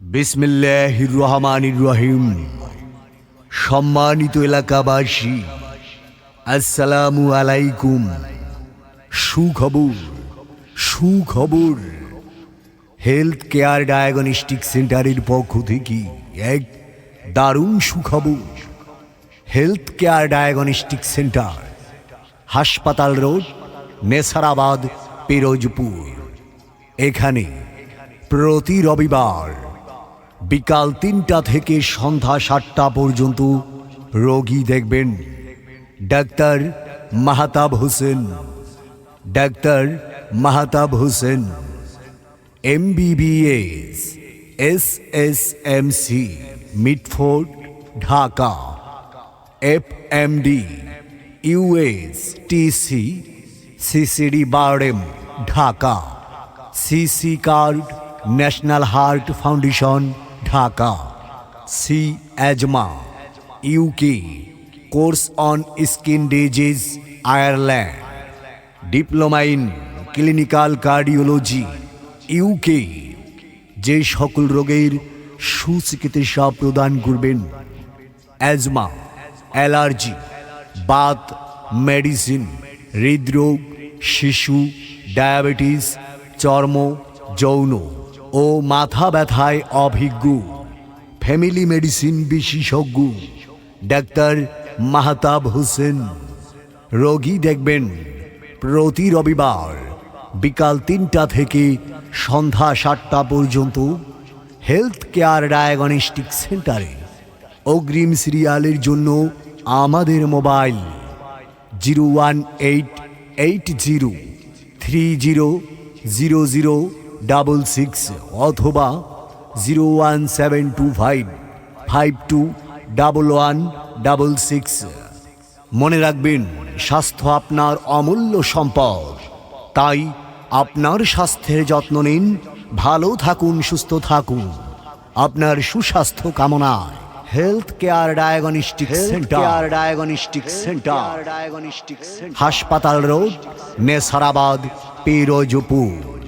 বিসমিল্লাহির রহমানির রহিম। সম্মানিত এলাকাবাসী, আসসালামু আলাইকুম। সুখবর সুখবর। হেলথ কেয়ার ডায়াগনস্টিক সেন্টারের পক্ষ থেকে এক দারুণ সুখবর। হেলথ কেয়ার ডায়াগনস্টিক সেন্টার, হাসপাতাল রোড, নেসারাবাদ, পিরোজপুর। এখানে প্রতি রবিবার বিকাল তিনটা থেকে সন্ধ্যা সাতটা পর্যন্ত রোগী দেখবেন। Doctor Mahtab Hossain. Doctor Mahatab Hossain. MBBS S S M C Mitford, Dhaka. F M D US TC CCD Birdem, Dhaka. CC card, national heart foundation Dhaka, C asthma UK course on skin disease, Ireland, diploma in clinical cardiology UK যে সকল রোগের সুচিকিৎসা প্রদান করবেন asthma allergy, Baat, medicine, হৃদরোগ, শিশু, diabetes, চর্ম, যৌন। ও মাথা ব্যথায় অভিজ্ঞ। ফ্যামিলি মেডিসিন বিশেষজ্ঞ। ডাক্তার মাহতাব হোসেন। রোগী দেখবেন প্রতি রবিবার বিকাল তিনটা থেকে সন্ধ্যা সাতটা পর্যন্ত হেলথ কেয়ার ডায়াগনস্টিক সেন্টারে অগ্রিম সিরিয়ালের জন্য আমাদের mobile zero one eight eight zero three zero zero zero double six অথবা zero one seven two five five two double one double six মনে রাখবেন স্বাস্থ্য আপনার অমূল্য সম্পদ। তাই আপনার স্বাস্থ্যের যত্ন নিন ভালো থাকুন সুস্থ থাকুন। আপনার সুস্বাস্থ্য কামনায় health care diagnostic centre diagnostic centre diagnostic হাসপাতাল রোড নেসারাবাদ পিরোজপুর।